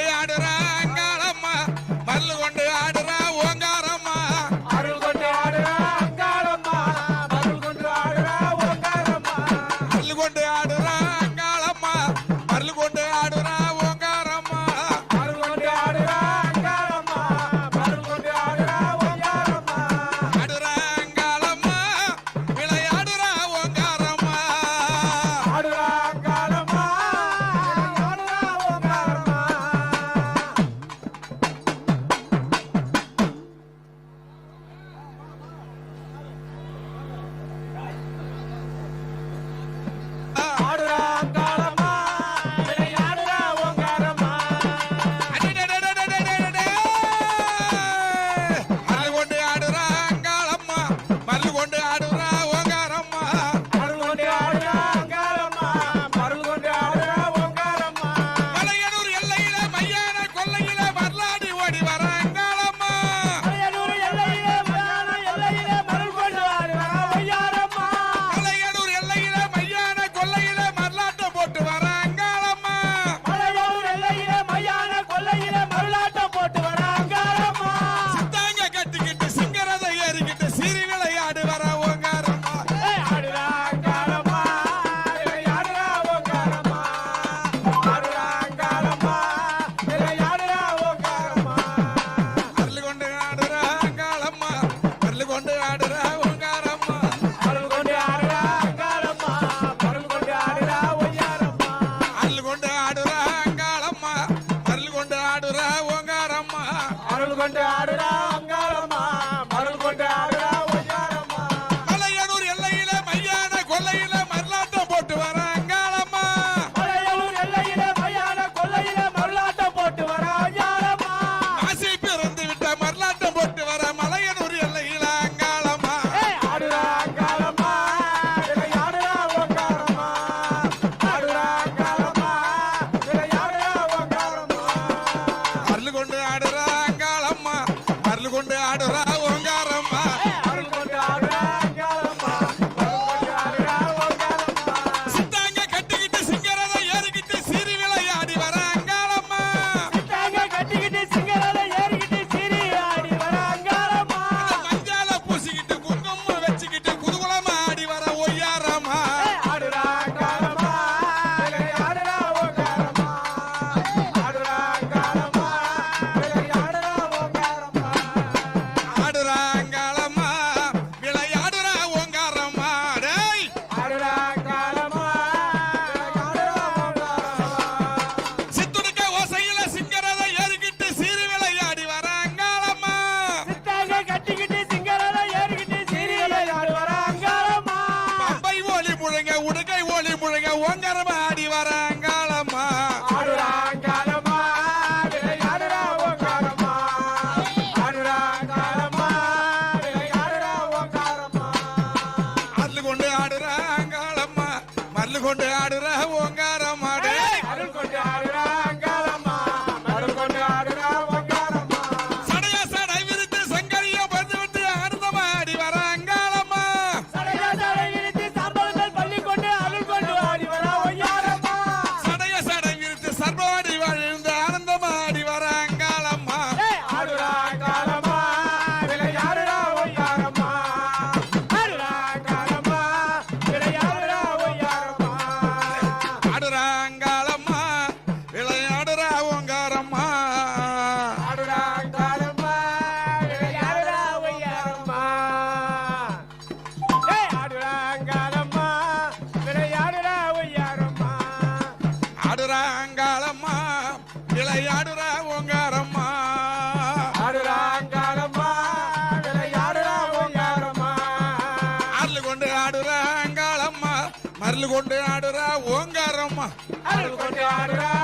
கொண்டு ஆடுறா அங்காளம்மா மல்லு கொண்டு ஆடுறா ஓங்காரம்மா. அருள் கொண்டு ஆடுறா அங்காளம்மா மல்லு கொண்டு ஆடுறா ஓங்காரம்மா. மல்லு கொண்டு ஆடுறா గొంతు ఆడురా. ஓங்காரம் அட காலம்மா விளையாடுற ஓங்காரம்மா. ஆடுறாங்காலம்மா விளையாடுற ஓங்காரம்மா. ஆடுறாங்காலம்மா விளையாடுற ஓங்காரம்மா. அருள் கொண்டு ஆடுறாங்காலம்மா மருள் கொண்டு ஆடுற ஓங்காரம் అమ్మా.